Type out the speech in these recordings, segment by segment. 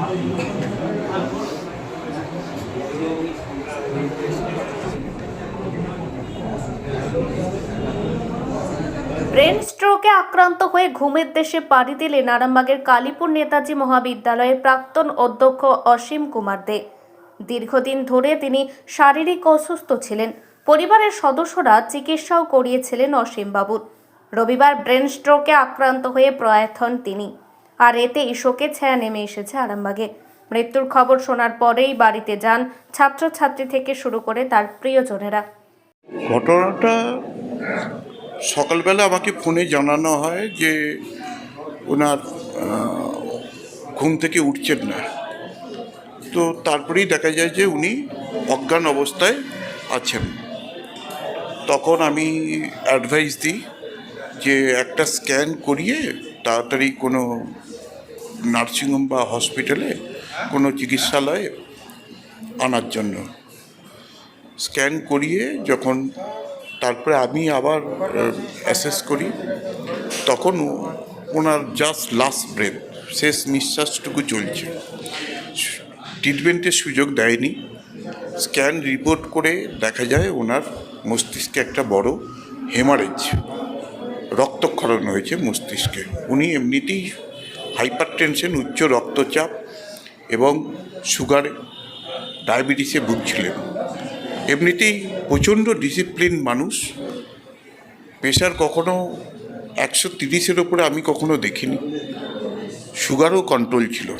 Brain স্ট্রোকে আক্রান্ত হয়ে ঘুমের দেশে পাড়ি দিলেন আরামবাগের কালীপুর নেতাজি মহাবিদ্যালয়ের প্রাক্তন অধ্যক্ষ অসীম কুমার দে। দীর্ঘদিন ধরে তিনি শারীরিক অসুস্থ ছিলেন। পরিবারের সদস্যরা চিকিৎসাও করিয়েছিলেন অসীমবাবুর। রবিবার ব্রেন স্ট্রোকে আক্রান্ত হয়ে প্রয়াত হন তিনি। আর এতে শোকের ছায়া নেমে এসেছে আরামবাগে। মৃত্যুর খবর শোনার পরেই বাড়িতে যান ছাত্রছাত্রী থেকে শুরু করে তার প্রিয়জনেরা। ঘটনাটা সকালবেলা আমাকে ফোনে জানানো হয় যে ওনার ঘুম থেকে উঠছেন না। তো তারপরেই দেখা যায় যে উনি অজ্ঞান অবস্থায় আছেন। তখন আমি অ্যাডভাইস দিই যে একটা স্ক্যান করিয়ে তাড়াতাড়ি কোনো নার্সিংহোম বা হসপিটালে কোনো চিকিৎসালয়ে আনার জন্য। স্ক্যান করিয়ে যখন তারপরে আমি আবার অ্যাসেস করি, তখন ওনার জাস্ট লাস্ট ব্রেথ শেষ নিঃশ্বাসটুকু চলছে। ট্রিটমেন্টের সুযোগ দেয়নি। স্ক্যান রিপোর্ট করে দেখা যায় ওনার মস্তিষ্কে একটা বড় হেমারেজ রক্তক্ষরণ হয়েছে মস্তিষ্কে। উনি এমনিতেই হাইপার টেনশন উচ্চ রক্তচাপ এবং সুগার ডায়াবেটিসে ভুগছিলেন। এমনিতেই প্রচণ্ড ডিসিপ্লিন মানুষ। প্রেশার কখনো একশো তিরিশের ওপরে আমি কখনো দেখিনি। সুগারও কন্ট্রোল ছিল।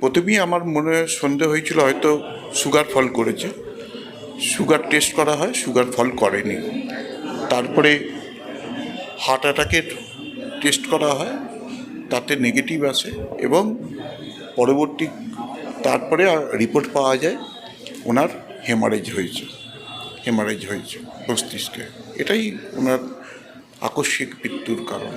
প্রথমেই আমার মনে সন্দেহ হয়েছিল, হয়তো সুগার ফল করেছে। সুগার টেস্ট করা হয়, সুগার ফল করেনি। তারপরে হার্ট অ্যাটাকের টেস্ট করা হয়। তাতে নেগেটিভ আসে এবং পরবর্তী তারপরে রিপোর্ট পাওয়া যায়, ওনার হেমারেজ হয়েছে হেমারেজ হয়েছে মস্তিষ্কে। এটাই ওনার আকস্মিক মৃত্যুর কারণ।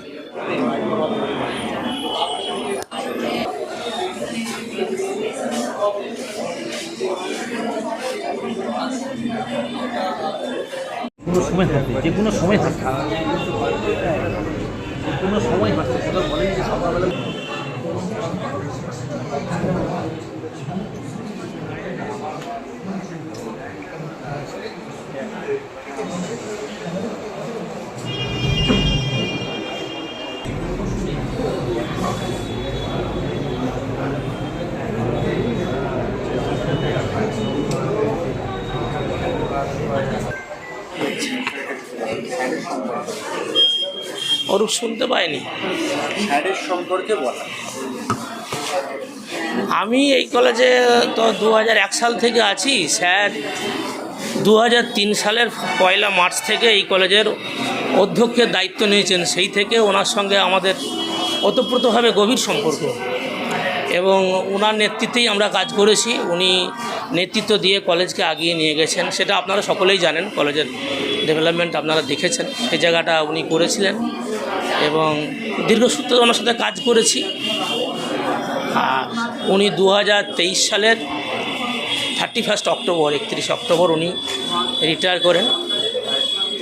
কোনো সময় হাঁটতে যে কোনো সময় যে কোনো সময় হাঁটতে কোথাও বলেন যে সকালবেলা ওরূপ শুনতে পায়নি সম্পর্কে বলা। আমি এই কলেজে তো দু এক সাল থেকে আছি। স্যার দু তিন সালের পয়লা মার্চ থেকে এই কলেজের অধ্যক্ষের দায়িত্ব নিয়েছেন। সেই থেকে ওনার সঙ্গে আমাদের ওতপ্রোতভাবে গভীর সম্পর্ক। এবং ওনার নেতৃত্বেই আমরা কাজ করেছি। উনি নেতৃত্ব দিয়ে কলেজকে আগিয়ে নিয়ে গেছেন। সেটা আপনারা সকলেই জানেন। কলেজের ডেভেলপমেন্ট আপনারা দেখেছেন। সেই জায়গাটা উনি করেছিলেন এবং দীর্ঘসূত্রে ওনার সাথে কাজ করেছি। উনি দু হাজার তেইশ সালের থার্টি ফার্স্ট অক্টোবর, একত্রিশ অক্টোবর উনি রিটায়ার করেন।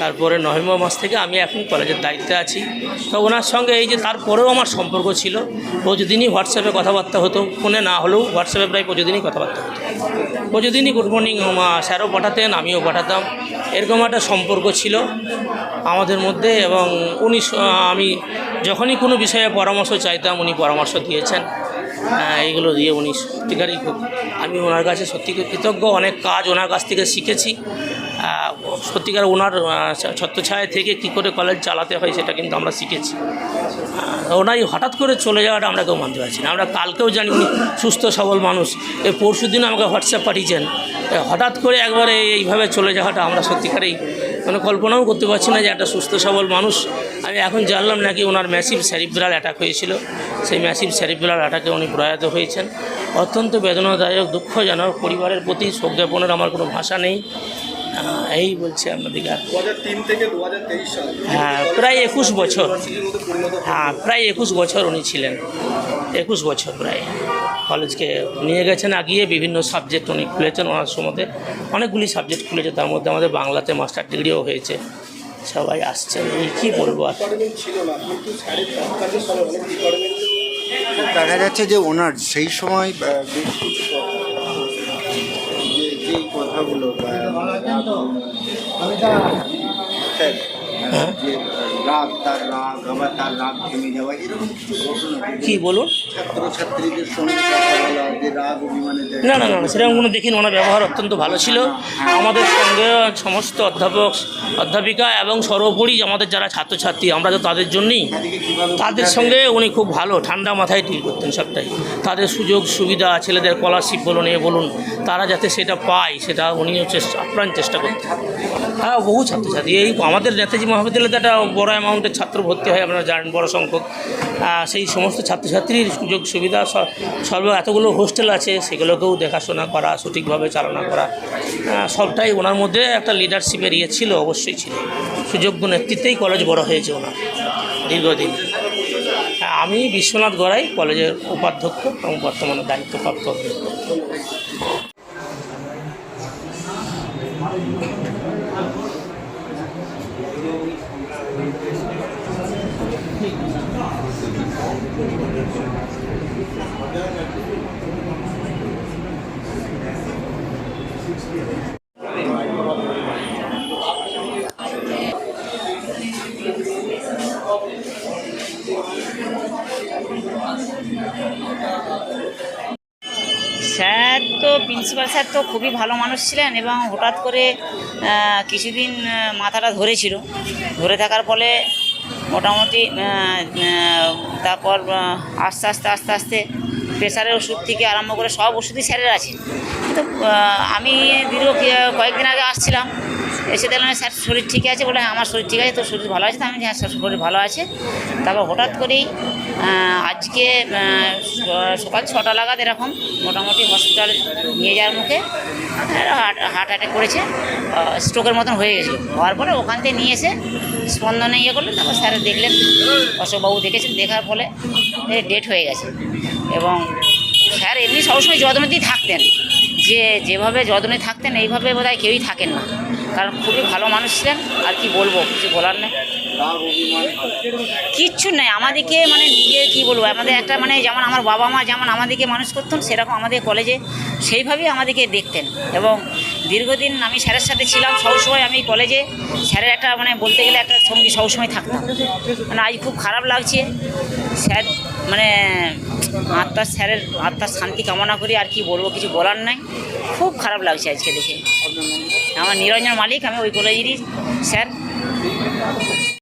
তারপরে নভেম্বর মাস থেকে আমি এখন কলেজের দায়িত্বে আছি। তো ওনার সঙ্গে এই যে তারপরেও আমার সম্পর্ক ছিল, প্রতিদিনই হোয়াটসঅ্যাপে কথাবার্তা হতো। ফোনে না হলেও হোয়াটসঅ্যাপে প্রায় প্রতিদিনই কথাবার্তা হতো। প্রতিদিনই গুড মর্নিং স্যারও পাঠাতেন, আমিও পাঠাতাম। এরকম একটা সম্পর্ক ছিল আমাদের মধ্যে এবং উনি আমি যখনই কোনো বিষয়ে পরামর্শ চাইতাম, উনি পরামর্শ দিয়েছেন। এইগুলো দিয়ে উনি সত্যিকারই খুব, আমি ওনার কাছে সত্যি কৃতজ্ঞ। অনেক কাজ ওনার কাছ থেকে শিখেছি। সত্যিকার ওনার ছত্রছায়া থেকে কী করে কলেজ চালাতে হয় সেটা কিন্তু আমরা শিখেছি। ওনাই হঠাৎ করে চলে যাওয়াটা আমরা কেউ মানতে পারছি না। আমরা কালকেও জানি উনি সুস্থ, সবল মানুষ। এই পরশু দিন আমাকে হোয়াটসঅ্যাপ পাঠিয়েছেন। হঠাৎ করে একবারে এইভাবে চলে যাওয়াটা আমরা সত্যিকারেই মানে কল্পনাও করতে পারছি না যে একটা সুস্থ, সবল মানুষ। আমি এখন জানলাম নাকি ওনার ম্যাসিভ স্যারিব্রাল অ্যাটাক হয়েছিল। সেই ম্যাসিভ স্যারিব্রাল অ্যাটাকে উনি প্রয়াত হয়েছেন। অত্যন্ত বেদনাদায়ক, দুঃখজনক, পরিবারের প্রতি শোক জ্ঞাপনের আমার কোনো ভাষা নেই। এই বলছি আপনাদেরকে থেকে সাল। হ্যাঁ প্রায় একুশ বছর। মধ্যে হ্যাঁ প্রায় একুশ বছর উনি ছিলেন। একুশ বছর প্রায়। কলেজকে নিয়ে গেছেন আগিয়ে বিভিন্ন সাবজেক্ট উনি খুলেছেন ওনার সময় অনেকগুলি সাবজেক্ট খুলেছে তার মধ্যে আমাদের বাংলাতে মাস্টার ডিগ্রিও হয়েছে। সবাই আসছেন এই কী বলব আর। দেখা যাচ্ছে যে ওনার সেই সময় বেশ কথাগুলো স্যার, যে রাগ তার রাগ আবার তার রাগ থেমে যাওয়া এরকম কিছু ঘটনা কি বলুন? ছাত্র সঙ্গে কথা বলা যে রাগ অভিমানে না না না না, সেরকম কোনো দেখিনি। ওনার ব্যবহার অত্যন্ত ভালো ছিল। আমাদের সঙ্গে সমস্ত অধ্যাপক অধ্যাপিকা এবং সর্বোপরি আমাদের যারা ছাত্রছাত্রী আমরা তো তাদের জন্যই তাদের সঙ্গে উনি খুব ভালো ঠান্ডা মাথায় ডিল করতেন সবটাই। তাদের সুযোগ সুবিধা, ছেলেদের স্কলারশিপ বলুন এ বলুন, তারা যাতে সেটা পায়, সেটা উনিও চেষ্টা আপ্রাণ চেষ্টা করতেন হ্যাঁ বহু ছাত্রছাত্রী, এই আমাদের নেতাজি মহাবিদ্যালয়তে একটা বড় অ্যামাউন্টের ছাত্র ভর্তি হয়, আপনারা জানেন, বড় সংখ্যক। সেই সমস্ত ছাত্রছাত্রীর সুযোগ সুবিধা সর্ব এতগুলো হোস্টেল আছে, সেগুলোকেও দেখাশোনা করা, সঠিকভাবে চালনা করা সবটাই ওনার মধ্যে একটা লিডারশিপের ইয়ে ছিল, অবশ্যই ছিল। সুযোগ্য নেতৃত্বেই কলেজ বড় হয়েছে ওনার, দীর্ঘদিন। আমি বিশ্বনাথ গড়াই কলেজের উপাধ্যক্ষ এবং বর্তমানে দায়িত্বপ্রাপ্ত স্যার তো, প্রিন্সিপাল স্যার তো খুবই ভালো মানুষ ছিলেন এবং হঠাৎ করে কিছুদিন মাথাটা ধরেছিল। ধরে থাকার ফলে মোটামুটি তারপর আস্তে আস্তে আস্তে আস্তে প্রেশারের ওষুধ থেকে আরম্ভ করে সব ওষুধই স্যারের আছে। কিন্তু আমি দীর্ঘ কয়েকদিন আগে আসছিলাম। এসে দেখলাম স্যার শরীর ঠিক আছে বলে, আমার শরীর ঠিক আছে, তোর শরীর ভালো আছে? তো আমি হ্যাঁ স্যার শরীর ভালো আছে। তারপর হঠাৎ করেই আজকে সকাল ছটা লাগাত এরকম মোটামুটি হসপিটাল নিয়ে যাওয়ার মুখে হার্ট হার্ট অ্যাটাক করেছে স্ট্রোকের মতন হয়ে গেছিল। হওয়ার পরে ওখান থেকে নিয়ে এসে স্পন্দনে ইয়ে করলেন তারপর স্যার দেখলেন, অশোকবাবু দেখেছেন, দেখার ফলে ডেট হয়ে গেছে। এবং স্যার এমনি সবসময় যত্নতেই থাকতেন, যে যেভাবে যত্নে থাকতেন, এইভাবে বোধহয় কেউই থাকেন না। কারণ খুবই ভালো মানুষ ছিলেন, আর কি বলব, কিছু বলার নেই। কিচ্ছু নাই, আমাদেরকে মানে নিজে কি বলব, আমাদের একটা মানে যেমন আমার বাবা মা যেমন আমাদেরকে মানুষ করতেন, সেরকম আমাদের কলেজে সেইভাবেই আমাদেরকে দেখতেন। এবং দীর্ঘদিন আমি স্যারের সাথে ছিলাম সবসময় আমি কলেজে স্যারের একটা মানে বলতে গেলে একটা সঙ্গী সবসময় থাকতাম। মানে আজ খুব খারাপ লাগছে, স্যার মানে আত্মার স্যারের, আত্মার শান্তি কামনা করি, আর কি বলব, কিছু বলার নাই। খুব খারাপ লাগছে আজকে দেখে। আমার নিরঞ্জন মালিক, আমি ওই কলেজেরই স্যার।